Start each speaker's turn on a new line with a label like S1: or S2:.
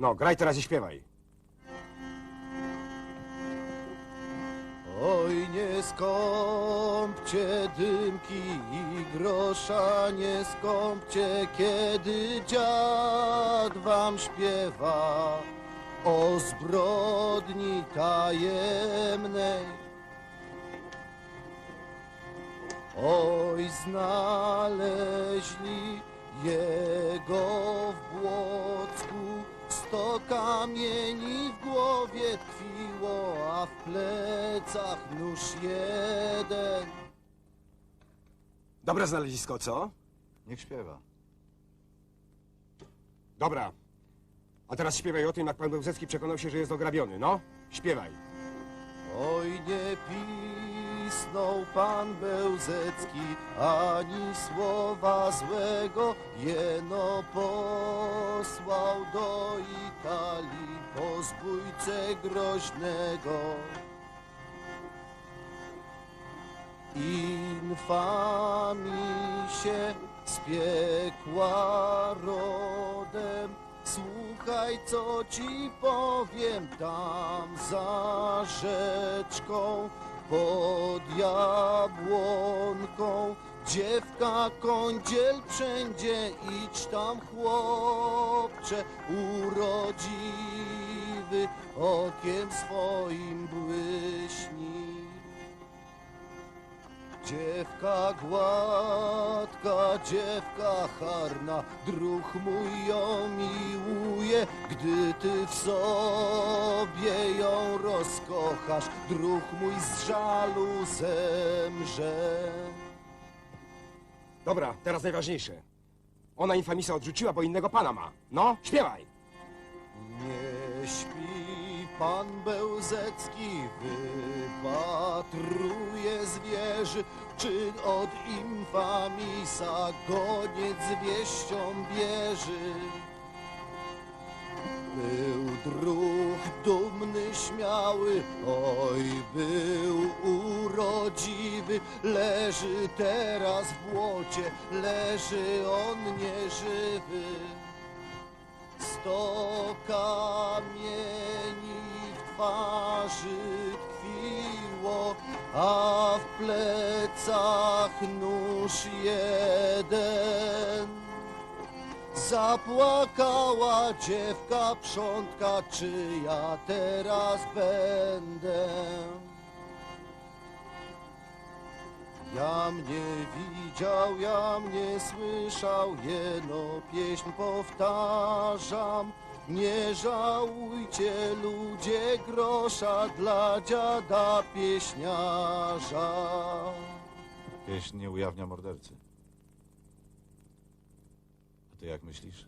S1: No, graj teraz i śpiewaj.
S2: Oj, nie skąpcie dymki i grosza, nie skąpcie, kiedy dziad wam śpiewa o zbrodni tajemnej. Oj, znaleźli jego sto kamieni w głowie tkwiło, a w plecach nóż jeden.
S1: Dobre znalezisko, co?
S2: Niech śpiewa.
S1: Dobra. A teraz śpiewaj o tym, jak pan Bełzecki przekonał się, że jest ograbiony. No, śpiewaj.
S2: Pisnął pan Bełzecki ani słowa złego, jeno posłał do Italii po zbójcę groźnego. Infamii się z piekła rodem. Słuchaj, co ci powiem tam za rzeczką pod jabłonką. Dziewka kądziel wszędzie, idź tam chłopcze, urodziwy, okiem swoim błyśnij. Dziewka dziewka harna, druh mój ją miłuje, gdy ty w sobie ją rozkochasz, druh mój z żalu zemrze.
S1: Dobra, teraz najważniejsze. Ona infamisa odrzuciła, bo innego pana ma. No, śpiewaj.
S2: Nie śpi pan Bełzecki, wypatruje zwierzy, czy od infamisa goniec wieścią bierze. Był druh dumny, śmiały, oj, był urodziwy, leży teraz w błocie, leży on nieżywy. Sto kamieni w twarzy a w plecach nóż jeden. Zapłakała dziewka przątka, czy ja teraz będę? Ja mnie widział, ja mnie słyszał, jeno pieśń powtarzam. Nie żałujcie ludzie grosza dla dziada pieśniarza.
S3: Pieśń nie ujawnia mordercy. A ty jak myślisz?